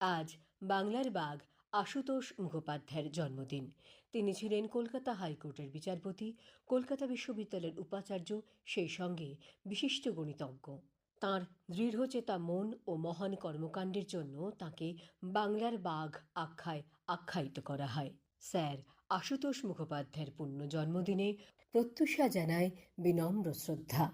আজ বাংলার বাঘ আশুতোষ মুখোপাধ্যায়ের জন্মদিন। তিনি ছিলেন কলকাতা হাইকোর্টের বিচারপতি, কলকাতা বিশ্ববিদ্যালয়ের উপাচার্য, সেই সঙ্গে বিশিষ্ট গণিতজ্ঞ। তাঁর দৃঢ়চেতা মন ও মহান কর্মকাণ্ডের জন্য তাকে বাংলার বাঘ আখ্যায় আখ্যায়িত করা হয়। স্যার আশুতোষ মুখোপাধ্যায়ের পূর্ণ জন্মদিনে প্রত্যুষা জানায় বিনম্র শ্রদ্ধা।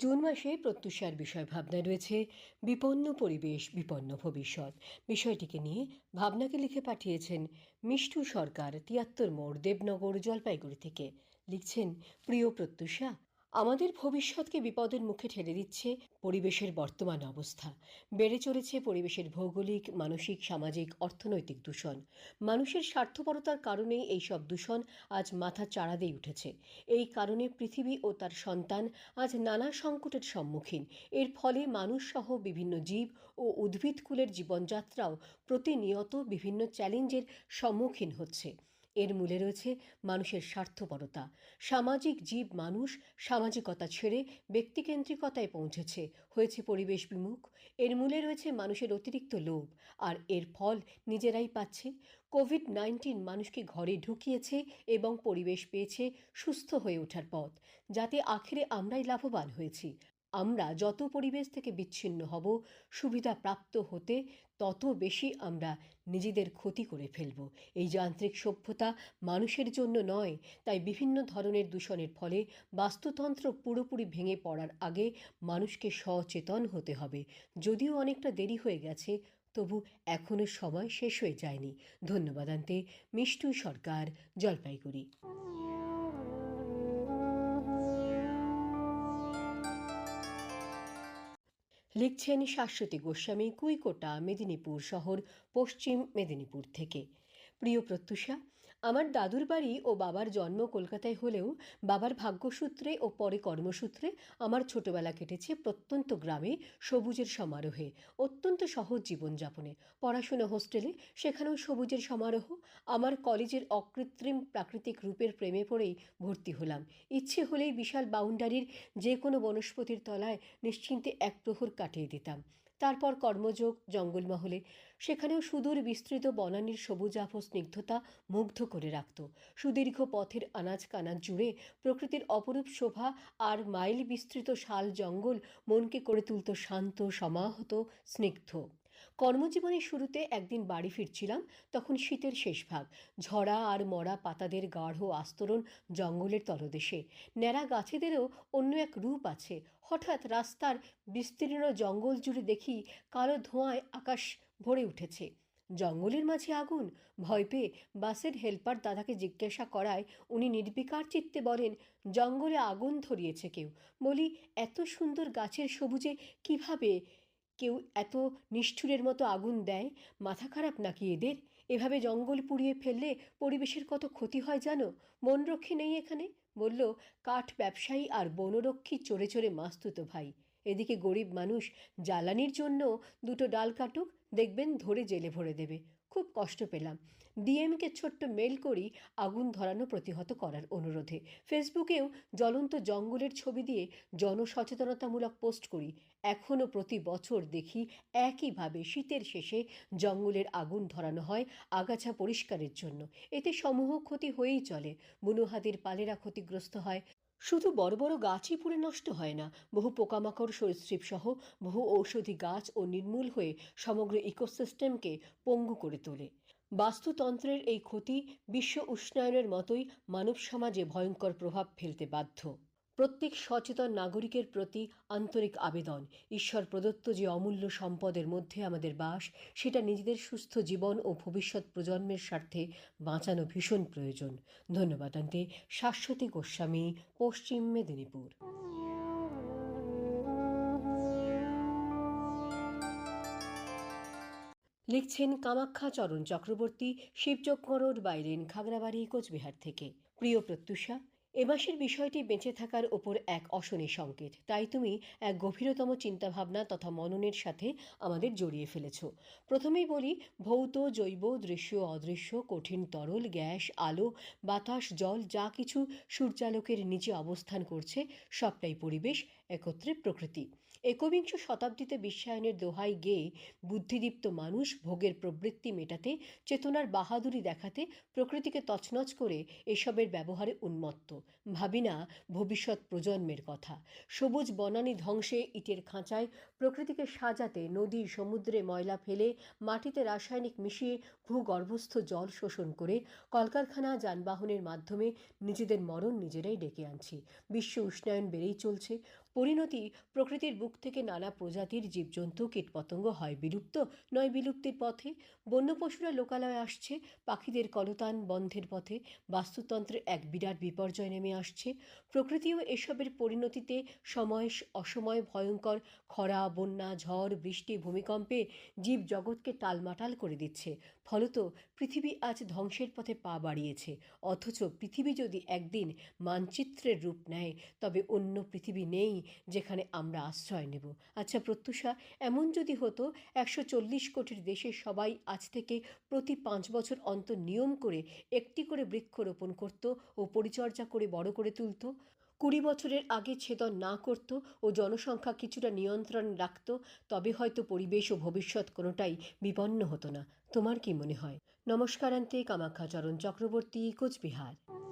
জুন মাসে প্রত্যুষার বিষয় ভাবনা রয়েছে, বিপন্ন পরিবেশ, বিপন্ন ভবিষ্যৎ। বিষয়টিকে নিয়ে ভাবনাকে লিখে পাঠিয়েছেন মিষ্টু সরকার, তিয়াত্তর মোড়, দেবনগর, জলপাইগুড়ি থেকে। লিখছেন, প্রিয় প্রত্যুষা আমাদের ভবিষ্যৎকে বিপদের মুখে ঠেলে দিচ্ছে পরিবেশের বর্তমান অবস্থা। বেড়ে চলেছে পরিবেশের ভৌগোলিক, মানসিক, সামাজিক, অর্থনৈতিক দূষণ। মানুষের স্বার্থপরতার কারণেই এই সব দূষণ আজ মাথা চাড়া দিয়ে উঠেছে। এই কারণে পৃথিবী ও তার সন্তান আজ নানা সংকটের সম্মুখীন। এর ফলে মানুষসহ বিভিন্ন জীব ও উদ্ভিদকুলের জীবনযাত্রাও প্রতিনিয়ত বিভিন্ন চ্যালেঞ্জের সম্মুখীন হচ্ছে। এর মূলে রয়েছে মানুষের স্বার্থপরতা। সামাজিক জীব মানুষ সামাজিকতা ছেড়ে ব্যক্তিকেন্দ্রিকতায় পৌঁছেছে, হয়েছে পরিবেশ বিমুখ। এর মূলে রয়েছে মানুষের অতিরিক্ত লোভ, আর এর ফল নিজেরাই পাচ্ছে। কোভিড নাইন্টিন মানুষকে ঘরে ঢুকিয়েছে এবং পরিবেশ পেয়েছে সুস্থ হয়ে ওঠার পথ, যাতে আখেরে আমরাই লাভবান হয়েছি। আমরা যত পরিবেশ থেকে বিচ্ছিন্ন হব, সুবিধা প্রাপ্ত হতে তত বেশি আমরা নিজেদের ক্ষতি করে ফেলব। এই যান্ত্রিক সভ্যতা মানুষের জন্য নয়, তাই বিভিন্ন ধরনের দূষণের ফলে বাস্তুতন্ত্র পুরোপুরি ভেঙে পড়ার আগে মানুষকে সচেতন হতে হবে। যদিও অনেকটা দেরি হয়ে গেছে, তবু এখনও সময় শেষ হয়ে যায়নি। ধন্যবাদ, আনতে। মিষ্টু সরকার, জলপাইগুড়ি। লিখছেন শাশ্বতী গোস্বামী কুইকোটা মেদিনীপুর শহর পশ্চিম মেদিনীপুর থেকে। প্রিয় প্রত্যুষা আমার দাদুর বাড়ি ও বাবার জন্ম কলকাতায় হলেও বাবার ভাগ্যসূত্রে ও পরে কর্মসূত্রে আমার ছোটবেলা কেটেছে প্রত্যন্ত গ্রামে সবুজের সমারোহে, অত্যন্ত সহজ জীবনযাপনে। পড়াশুনো হোস্টেলে, সেখানেও সবুজের সমারোহ। আমার কলেজের অকৃত্রিম প্রাকৃতিক রূপের প্রেমে পড়েই ভর্তি হলাম। ইচ্ছে হলেই বিশাল বাউন্ডারির যে কোনো বনস্পতির তলায় নিশ্চিন্তে এক প্রহর কাটিয়ে দিতাম। তারপর কর্মযোগ, জঙ্গলমহলে। সেখানেও সুদূর বিস্তৃত বনানীর সবুজাভ স্নিগ্ধতা মুগ্ধ করে রাখত। সুদীর্ঘ পথের আনাজ কানাজ জুড়ে প্রকৃতির অপরূপ শোভা আর মাইল বিস্তৃত শাল জঙ্গল মনকে করে তুলত শান্ত, সমাহত, স্নিগ্ধ। কর্মজীবনের শুরুতে একদিন বাড়ি ফিরছিলাম, তখন শীতের শেষ ভাগ। ঝরা আর মরা পাতাদের গাঢ় আস্তরণ জঙ্গলের তলদেশে। ন্যাড়া গাছেদেরও অন্য এক রূপ আছে। হঠাৎ রাস্তার বিস্তীর্ণ জঙ্গল জুড়ে দেখি কালো ধোঁয়ায় আকাশ ভরে উঠেছে। জঙ্গলের মাঝে আগুন। ভয় পেয়ে বাসের হেল্পার দাদাকে জিজ্ঞাসা করায় উনি নির্বিকার চিত্তে বলেন, জঙ্গলে আগুন ধরিয়েছে কেউ। বলি, এত সুন্দর গাছের সবুজে কীভাবে কেউ এত নিষ্ঠুরের মতো আগুন দেয়, মাথা খারাপ নাকি এদের? এভাবে জঙ্গল পুড়িয়ে ফেললে পরিবেশের কত ক্ষতি হয় জানো? বনরক্ষী নেই এখানে? বলল, কাঠ ব্যবসায়ী আর বনরক্ষী চড়ে চড়ে মাস্তুত ভাই। এদিকে গরিব মানুষ জ্বালানির জন্য দুটো ডাল কাটুক, দেখবেন ধরে জেলে ভরে দেবে। খুব কষ্ট পেলাম। ডিএমকে ছোট্ট মেল করি আগুন ধরানো প্রতিহত করার অনুরোধে। ফেসবুকেও জ্বলন্ত জঙ্গলের ছবি দিয়ে জনসচেতনতামূলক পোস্ট করি। এখনও প্রতি বছর দেখি একইভাবে শীতের শেষে জঙ্গলের আগুন ধরানো হয় আগাছা পরিষ্কারের জন্য। এতে সমূহ ক্ষতি হয়েই চলে। বুনোহাদির পালেরা ক্ষতিগ্রস্ত হয়। শুধু বড় বড় গাছই পুড়ে নষ্ট হয় না, বহু পোকামাকড়, সরীসৃপ সহ বহু ঔষধি গাছ ও নির্মূল হয়ে সমগ্র ইকোসিস্টেমকে পঙ্গু করে তোলে। বাস্তুতন্ত্রের এই ক্ষতি বিশ্ব উষ্ণায়নের মতোই মানব সমাজে ভয়ঙ্কর প্রভাব ফেলতে বাধ্য। প্রত্যেক সচেতন নাগরিকের প্রতি আন্তরিক আবেদন। ঈশ্বর প্রদত্ত যে অমূল্য সম্পদের মধ্যে আমাদের বাস, সেটা নিজেদের সুস্থ জীবন ও ভবিষ্যৎ প্রজন্মের স্বার্থে বাঁচানো ভীষণ প্রয়োজন। ধন্যবাদ আনতে শাশ্বতী গোস্বামী, পশ্চিম মেদিনীপুর। লিখছেন কামাখ্যা চরণ চক্রবর্তী শিবচক্করোর বাইরেন, খাগড়াবাড়ি, কোচবিহার থেকে। প্রিয় প্রত্যুষা এ মাসের বিষয়টি বেঁচে থাকার ওপর এক অশনি সংকেত। তাই তুমি এক গভীরতম চিন্তাভাবনা তথা মননের সাথে আমাদের জড়িয়ে ফেলেছ। প্রথমেই বলি, ভৌত, জৈব, দৃশ্য, অদৃশ্য, কঠিন তরল, গ্যাস, আলো, বাতাস, জল, যা কিছু সূর্যালোকের নিচে অবস্থান করছে, সবটাই পরিবেশ, একত্রে প্রকৃতি। একবিংশ শতাব্দীতে বিশ্বায়নের দোহাই গেয়ে বুদ্ধিদীপ্ত মানুষ ভোগের প্রবৃত্তি মেটাতে, চেতনার বাহাদুরি দেখাতে প্রকৃতিকে তছনছ করে এসবের ব্যবহারে উন্মত্ত। ভাবি না ভবিষ্যৎ প্রজন্মের কথা। সবুজ বনানী ধ্বংসে ইটের খাঁচায় প্রকৃতিকে সাজাতে নদী, সমুদ্রে ময়লা ফেলে মাটিতে রাসায়নিক মিশিয়ে ভূগর্ভস্থ জল শোষণ করে কলকারখানা, যানবাহনের মাধ্যমে নিজেদের মরণ নিজেরাই ডেকে আনছি। বিশ্ব উষ্ণায়ন বেড়েই চলছে। পরিণতি, প্রকৃতির বুক থেকে নানা প্রজাতির জীবজন্তু কীটপতঙ্গ হয় বিলুপ্ত, নয় বিলুপ্তির পথে। বন্য পশুরা লোকালয়ে আসছে, পাখিদের কলতান বন্ধের পথে। বাস্তুতন্ত্রের এক বিরাট বিপর্যয় নেমে আসছে। প্রকৃতিও এসবের পরিণতিতে সময় অসময় ভয়ঙ্কর। খরা, বন্যা, ঝড়, বৃষ্টি, ভূমিকম্পে জীব জগৎকে টালমাটাল করে দিচ্ছে। ফলত, পৃথিবী আজ ধ্বংসের পথে পা বাড়িয়েছে। অথচ পৃথিবী যদি একদিন মানচিত্রের রূপ নেয়, তবে অন্য পৃথিবী নেই। যেখানে আমরা আশ্রয় নেব। আচ্ছা প্রত্যুষা, এমন যদি হতো, একশো চল্লিশ কোটির দেশে সবাই আজ থেকে প্রতি পাঁচ বছর অন্তর নিয়ম করে একটি করে বৃক্ষ রোপণ করত ও পরিচর্যা করে বড় করে তুলত। কুড়ি বছরের আগে ছেদন না করত ও জনসংখ্যা কিছুটা নিয়ন্ত্রণ রাখত, তবে হয়তো পরিবেশ ও ভবিষ্যৎ কোনোটাই বিপন্ন হতো না। তোমার কি মনে হয়? নমস্কারান্তে কামাখ্যাচরণ চক্রবর্তী, কোচবিহার।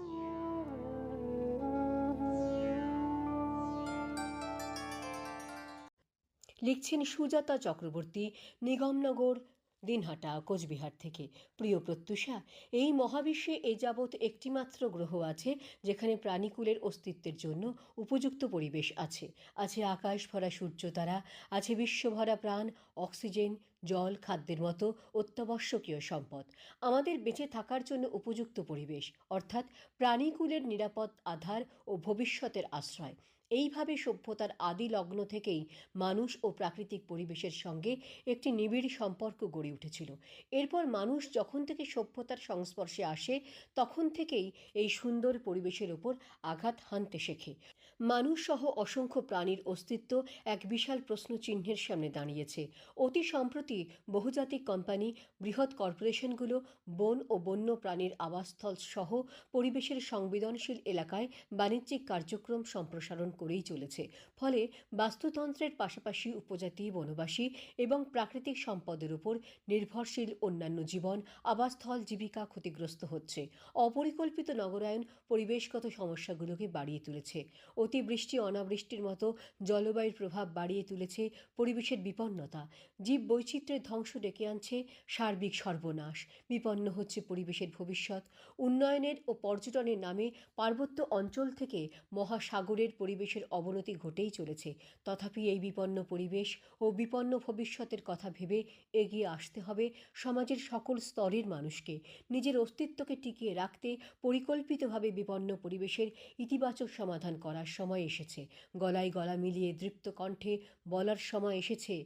লিখছেন সুজাতা চক্রবর্তী, নিগমনগর, দিনহাটা, কোচবিহার থেকে। প্রিয় প্রত্যুষা, এই মহাবিশ্বে এ যাবৎ একটিমাত্র গ্রহ আছে, যেখানে প্রাণীকুলের অস্তিত্বের জন্য উপযুক্ত পরিবেশ আছে। আছে আকাশ ভরা সূর্য তারা আছে বিশ্বভরা প্রাণ, অক্সিজেন, জল, খাদ্যের মতো অত্যাবশ্যকীয় সম্পদ। আমাদের বেঁচে থাকার জন্য উপযুক্ত পরিবেশ, অর্থাৎ প্রাণীকুলের নিরাপদ আধার ও ভবিষ্যতের আশ্রয়। এইভাবে সভ্যতার আদি লগ্ন থেকেই মানুষ ও প্রাকৃতিক পরিবেশের সঙ্গে একটি নিবিড় সম্পর্ক গড়ে উঠেছিল। এরপর মানুষ যখন থেকে সভ্যতার সংস্পর্শে আসে, তখন থেকেই এই সুন্দর পরিবেশের ওপর আঘাত হানতে শেখে। মানুষ সহ অসংখ্য প্রাণীর অস্তিত্ব এক বিশাল প্রশ্নচিহ্নের সামনে দাঁড়িয়েছে। অতি সম্প্রতি বহুজাতিক কোম্পানি, বৃহৎ কর্পোরেশনগুলো, বন ও বন্য প্রাণীর আবাসস্থল সহ পরিবেশের সংবেদনশীল এলাকায় বাণিজ্যিক কার্যক্রম সম্প্রসারণ করেই চলেছে। ফলে বাস্তুতন্ত্রের পাশাপাশি উপজাতি, বনবাসী এবং প্রাকৃতিক সম্পদের উপর নির্ভরশীল অন্যান্য জীবন, আবাসস্থল, জীবিকা ক্ষতিগ্রস্ত হচ্ছে। অপরিকল্পিত নগরায়ন পরিবেশগত সমস্যাগুলোকে বাড়িয়ে তুলেছে। অতিবৃষ্টি, অনাবৃষ্টির মতো জলবায়ুর প্রভাব বাড়িয়ে তুলেছে পরিবেশের বিপন্নতা। জীব বৈচিত্র্যের ধ্বংস ডেকে আনছে সার্বিক সর্বনাশ। বিপন্ন হচ্ছে পরিবেশের ভবিষ্যৎ। উন্নয়নের ও পর্যটনের নামে পার্বত্য অঞ্চল থেকে মহাসাগরের পরিবেশের অবনতি ঘটেই চলেছে। তথাপি এই বিপন্ন পরিবেশ ও বিপন্ন ভবিষ্যতের কথা ভেবে এগিয়ে আসতে হবে সমাজের সকল স্তরের মানুষকে। নিজের অস্তিত্বকে টিকিয়ে রাখতে পরিকল্পিতভাবে বিপন্ন পরিবেশের ইতিবাচক সমাধান করার সময় এসেছে। গলায় গলা মিলিয়ে দৃপ্ত কণ্ঠে বলার সময় এসেছে,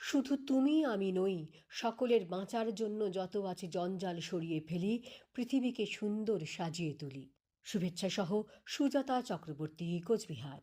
শুধু তুমি আমি নই, সকলের বাঁচার জন্য যত আছে জঞ্জাল সরিয়ে ফেলি, পৃথিবীকে সুন্দর সাজিয়ে তুলি। শুভেচ্ছা সহ সুজাতা চক্রবর্তী, কোচবিহার।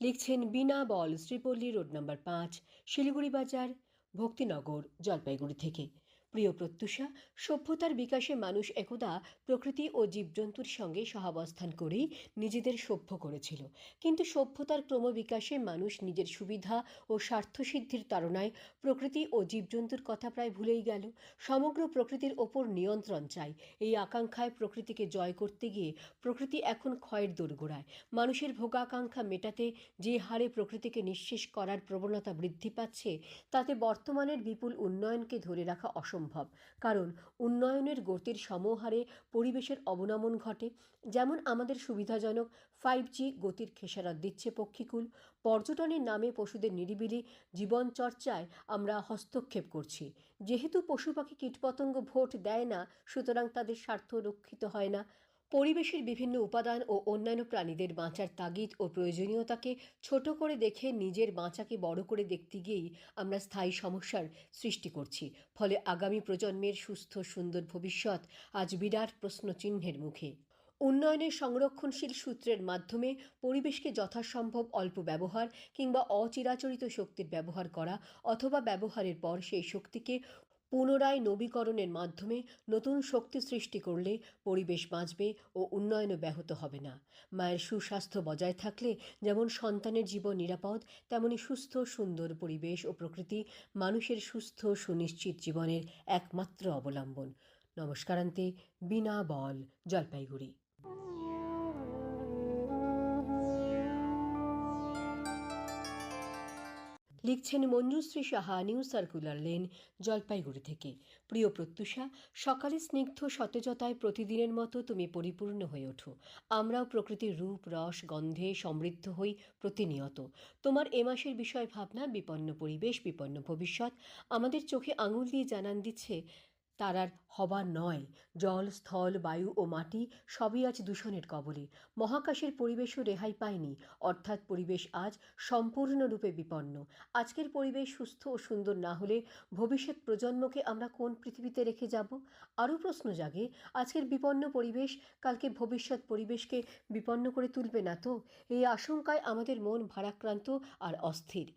লিখছেন বিনা বল, শ্রীপল্লী রোড নম্বর পাঁচ, শিলিগুড়ি বাজার, ভক্তিনগর, জলপাইগুড়ি থেকে। প্রিয় প্রত্যুষা, সভ্যতার বিকাশে মানুষ একদা প্রকৃতি ও জীবজন্তুর সঙ্গে সহাবস্থান করেই নিজেদের সভ্য করেছিল। কিন্তু সভ্যতার ক্রমবিকাশে মানুষ নিজের সুবিধা ও স্বার্থসিদ্ধির তাড়নায় প্রকৃতি ও জীবজন্তুর কথা প্রায় ভুলেই গেল। সমগ্র প্রকৃতির ওপর নিয়ন্ত্রণ চাই এই আকাঙ্ক্ষায় প্রকৃতিকে জয় করতে গিয়ে প্রকৃতি এখন ক্ষয়ের দোরগোড়ায়। মানুষের ভোগাকাঙ্ক্ষা মেটাতে যে হারে প্রকৃতিকে নিঃশেষ করার প্রবণতা বৃদ্ধি পাচ্ছে, তাতে বর্তমানের বিপুল উন্নয়নকে ধরে রাখা অসম্ভব। কারণ, উন্নয়নের গতির সমহারে পরিবেশের অবনমন ঘটে। যেমন আমাদের সুবিধাজনক ফাইভ জি গতির খেসারত দিচ্ছে পক্ষীকুল। পর্যটনের নামে পশুদের নিরিবিলি জীবনচর্চায় আমরা হস্তক্ষেপ করছি। যেহেতু পশু পাখি কীটপতঙ্গ ভোট দেয় না, সুতরাং তাদের স্বার্থ রক্ষিত হয় না। পরিবেশের বিভিন্ন উপাদান ও অন্যান্য প্রাণীদের বাঁচার তাগিদ ও প্রয়োজনীয়তাকে ছোট করে দেখে নিজের বাঁচাকে বড় করে দেখতে গিয়েই আমরা স্থায়ী সমস্যার সৃষ্টি করছি। ফলে আগামী প্রজন্মের সুস্থ, সুন্দর ভবিষ্যৎ আজ বিরাট প্রশ্নচিহ্নের মুখে। উন্নয়নের সংরক্ষণশীল সূত্রের মাধ্যমে পরিবেশকে যথাসম্ভব অল্প ব্যবহার কিংবা অচিরাচরিত শক্তির ব্যবহার করা অথবা ব্যবহারের পর সেই শক্তিকে পুনরায় নবীকরণের মাধ্যমে নতুন শক্তি সৃষ্টি করলে পরিবেশ বাঁচবে ও উন্নয়নও ব্যাহত হবে না। মায়ের সুস্বাস্থ্য বজায় থাকলে যেমন সন্তানের জীবন নিরাপদ, তেমনি সুস্থ, সুন্দর পরিবেশ ও প্রকৃতি মানুষের সুস্থ, সুনিশ্চিত জীবনের একমাত্র অবলম্বন। নমস্কারান্তে, বিনা বল, জলপাইগুড়ি। লিখছেন Manjushree Saha, new circular lane, Jalpaiguri থেকে। প্রিয় প্রত্যুষা, সকালে স্নিগ্ধ সতেজতায় প্রতিদিনের মতো তুমি পরিপূর্ণ হয়ে ওঠো। আমরাও প্রকৃতির রূপ, রস, গন্ধে সমৃদ্ধ হই প্রতিনিয়ত। তোমার এ মাসের বিষয় ভাবনা, বিপন্ন পরিবেশ, বিপন্ন ভবিষ্যৎ, আমাদের চোখে আঙুল দিয়ে জানান দিচ্ছে তার আর হবার নয়। জল, স্থল, বায়ু ও মাটি সবই আজ দূষণের কবলে। মহাকাশের পরিবেশও রেহাই পায়নি। অর্থাৎ পরিবেশ আজ সম্পূর্ণরূপে বিপন্ন। আজকের পরিবেশ সুস্থ ও সুন্দর না হলে ভবিষ্যৎ প্রজন্মকে আমরা কোন পৃথিবীতে রেখে যাব? আরও প্রশ্ন জাগে, আজকের বিপন্ন পরিবেশ কালকে ভবিষ্যৎ পরিবেশকে বিপন্ন করে তুলবে না তো? এই আশঙ্কায় আমাদের মন ভারাক্রান্ত আর অস্থির।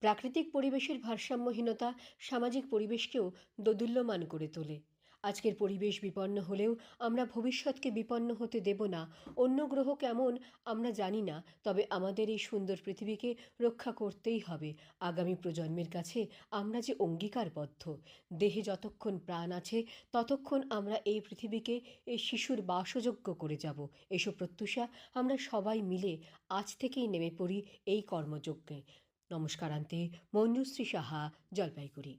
প্রাকৃতিক পরিবেশের ভারসাম্যহীনতা সামাজিক পরিবেশকেও দোদুল্যমান করে তোলে। আজকের পরিবেশ বিপন্ন হলেও আমরা ভবিষ্যৎকে বিপন্ন হতে দেব না, অন্য গ্রহ কেমন আমরা জানি না, তবে আমাদের এই সুন্দর পৃথিবীকে রক্ষা করতেই হবে। আগামী প্রজন্মের কাছে আমরা যে অঙ্গীকারবদ্ধ, দেহে যতক্ষণ প্রাণ আছে, ততক্ষণ আমরা এই পৃথিবীকে এই শিশুর বাসযোগ্য করে যাব। এসব প্রত্যুষা আমরা সবাই মিলে আজ থেকেই নেমে পড়ি এই কর্মযজ্ঞে। নমস্কারান্তে মঞ্জুশ্রী সাহা, জলপাইগুড়ি।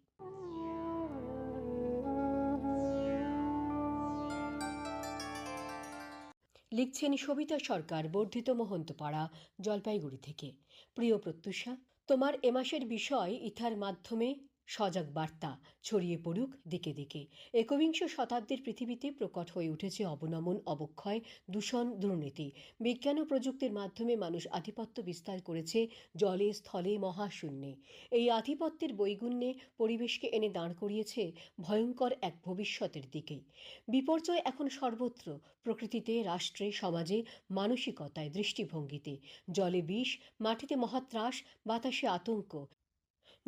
লিখছেন সবিতা সরকার, বর্ধিত মহন্তপাড়া, জলপাইগুড়ি থেকে। প্রিয় প্রত্যুষা, তোমার এ মাসের বিষয় ইথার মাধ্যমে সজাগ বার্তা ছড়িয়ে পড়ুক দিকে দিকে। একবিংশ শতাব্দীর পৃথিবীতে প্রকট হয়ে উঠেছে অবনমন, অবক্ষয়, দূষণ, দুর্নীতি। বিজ্ঞান ও প্রযুক্তির মাধ্যমে মানুষ আধিপত্য বিস্তার করেছে জলে, স্থলে, মহাশূন্যে। এই আধিপত্যের বৈগুণ্যে পরিবেশকে এনে দাঁড় করিয়েছে ভয়ঙ্কর এক ভবিষ্যতের দিকেই বিপর্যয় এখন সর্বত্র, প্রকৃতিতে, রাষ্ট্রে, সমাজে, মানসিকতায় দৃষ্টিভঙ্গিতে। জলে বিষ, মাটিতে মহাত্রাস, বাতাসে আতঙ্ক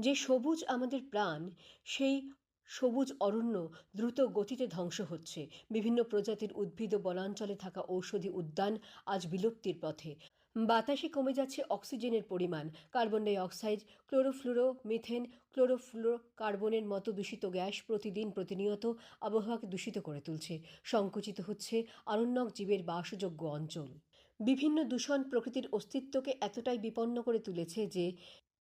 যে সবুজ আমাদের প্রাণ, সেই সবুজ অরণ্য দ্রুত গতিতে ধ্বংস হচ্ছে। বিভিন্ন প্রজাতির উদ্ভিদ ও বনাঞ্চলে থাকা ঔষধি উদ্যান আজ বিলুপ্তির পথে। বাতাসে কমে যাচ্ছে অক্সিজেনের পরিমাণ। Carbon dioxide, chlorofluoro, methane chlorofluoro কার্বনের মতো দূষিত গ্যাস প্রতিদিন প্রতিনিয়ত আবহাওয়াকে দূষিত করে তুলছে। সংকুচিত হচ্ছে আরণ্যক জীবের বাসযোগ্য অঞ্চল। বিভিন্ন দূষণ প্রকৃতির অস্তিত্বকে এতটাই বিপন্ন করে তুলেছে যে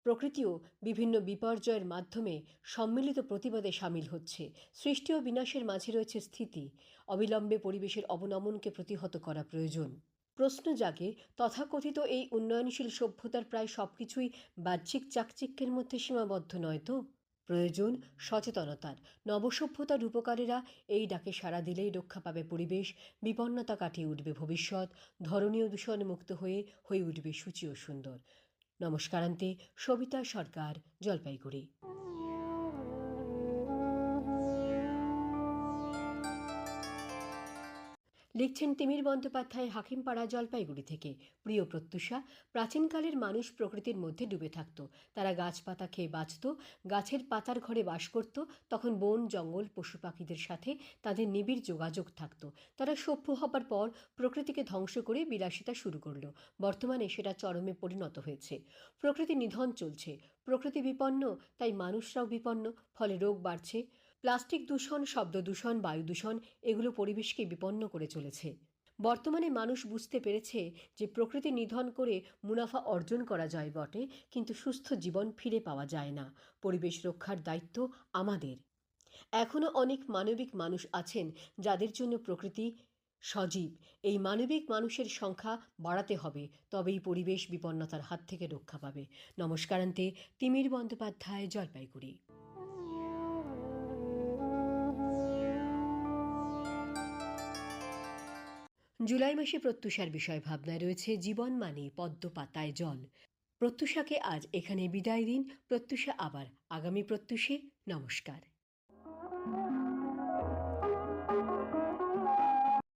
প্রকৃতিও বিভিন্ন বিপর্যয়ের মাধ্যমে সম্মিলিত প্রতিবাদে সামিল হচ্ছে। সৃষ্টি ও বিনাশের মাঝে রয়েছে স্থিতি। অবিলম্বে পরিবেশের অবনমনকে প্রতিহত করা প্রয়োজন। প্রশ্ন জাগে, তথাকথিত এই উন্নয়নশীল সভ্যতার প্রায় সব কিছুই বাহ্যিক চাকচিক্যের মধ্যে সীমাবদ্ধ নয় তো? প্রয়োজন সচেতনতার। নবসভ্যতার রূপকারেরা এই ডাকে সাড়া দিলেই রক্ষা পাবে পরিবেশ, বিপন্নতা কাটিয়ে উঠবে ভবিষ্যৎ ধরনীয় দূষণ মুক্ত হয়ে হয়ে উঠবে সূচি ও সুন্দর। নমস্কারান্তে সবিতা সরকার জলপাইগুড়ি। লিখছেন তিমির বন্দ্যোপাধ্যায়, হাকিমপাড়া জলপাইগুড়ি থেকে। প্রিয় প্রত্যুষা, প্রাচীনকালের মানুষ প্রকৃতির মধ্যে ডুবে থাকত। তারা গাছপাতা খেয়ে বাঁচত, গাছের পাতার ঘরে বাস করত, তখন বন, জঙ্গল, পশু পাখিদের সাথে তাদের নিবিড় যোগাযোগ থাকত। তারা সভ্য হবার পর প্রকৃতিকে ধ্বংস করে বিলাসিতা শুরু করল। বর্তমানে সেটা চরমে পরিণত হয়েছে। প্রকৃতি নিধন চলছে। প্রকৃতি বিপন্ন, তাই মানুষরাও বিপন্ন, ফলে রোগ বাড়ছে। প্লাস্টিক দূষণ, শব্দ দূষণ, বায়ু দূষণ এগুলো পরিবেশকে বিপন্ন করে চলেছে। বর্তমানে মানুষ বুঝতে পেরেছে যে প্রকৃতি নিধন করে মুনাফা অর্জন করা যায় বটে, কিন্তু সুস্থ জীবন ফিরে পাওয়া যায় না। পরিবেশ রক্ষার দায়িত্ব আমাদের। এখনও অনেক মানবিক মানুষ আছেন যাদের জন্য প্রকৃতি সজীব। এই মানবিক মানুষের সংখ্যা বাড়াতে হবে, তবেই পরিবেশ বিপন্নতার হাত থেকে রক্ষা পাবে। নমস্কারান্তে, তিমির বন্দ্যোপাধ্যায়, জলপাইগুড়ি। জুলাই মাসে প্রত্যুষার বিষয় ভাবনায় রয়েছে জীবন মানে পদ্ম পাতায় জল। প্রত্যুষাকে আজ এখানে বিদায় দিন। প্রত্যুষা আবার আগামী প্রত্যুষে। নমস্কার।